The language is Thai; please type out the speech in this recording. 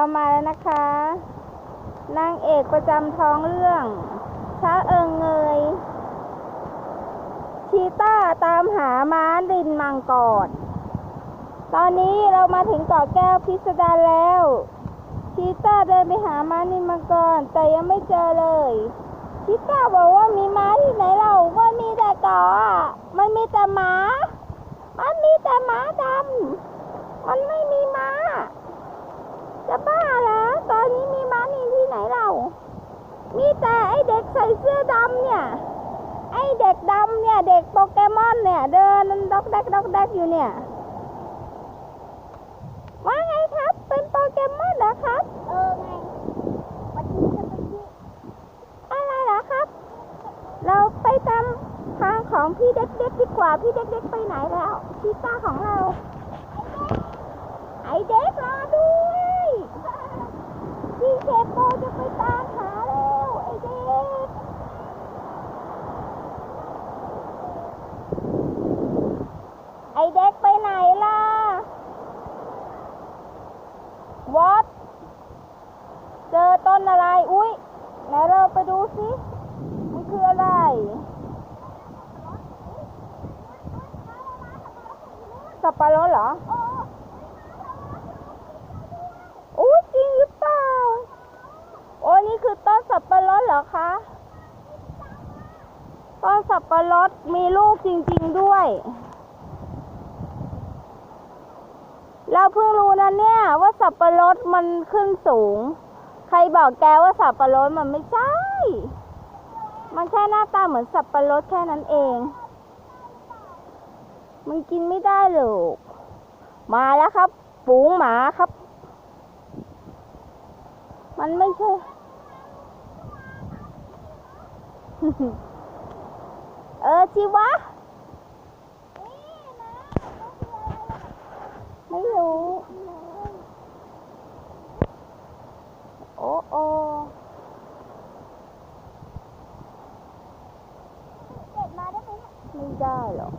เรามาแล้วนะคะ นางเอกประจำท้องเรื่องช้าเอิงเงย ชีต้าตามหาม้าดินมังกรตอนนี้เรามาถึงเกาะแก้วพิสดารแล้ว ชีต้าเดินไปหาม้าดินมังกรแต่ยังไม่เจอเลย ชีต้าบอกว่ามีม้าที่ไหนเราว่ามีแต่เกาะอะมันมีแต่หมามันมีแต่หมาดำมันไม่มีม้า จะบ้าเหรอตอนนี้มีม้านี่ที่ไหนเรา มี แต่ไอเด็กใส่เสื้อดำเนี่ย ไอเด็กดำเนี่ย เด็กโปเกมอนเนี่ย เดินด็อกแดกด็อกแดกอยู่เนี่ย ว่าไงครับ เป็นโปเกมอนเหรอครับ เออไงวันนี้จะไปที่อะไรเหรอครับ เราไปตามทางของพี่เด็กๆดีกว่า พี่เด็กๆไปไหนแล้วพี่ต้าของเรา ไอเด็กรอด้วยพี่เคโปจะไปตามหาแล้วไอเด็ก ไอเด็กไปไหนล่ะวอตเจอ ต้นอะไร อุ้ยไหนเราไปดูสิมันคืออะไร สับปะรดเหรอ อุ้ยจริงหรือเปล่า โอ้นี่คือต้นสับปะรดเหรอคะ ต้นสับปะรดมีลูกจริง ๆด้วย เราเพิ่งรู้นะเนี่ยว่าสับปะรดมันขึ้นสูง ใครบอกแกว่าสับปะรดมันไม่ใช่ มันแค่หน้าตาเหมือนสับปะรดแค่นั้นเอง มันกินไม่ได้หรอกมาแล้วครับฝูงหมาครับ มันไม่ใช่ เออจิวะ 下了。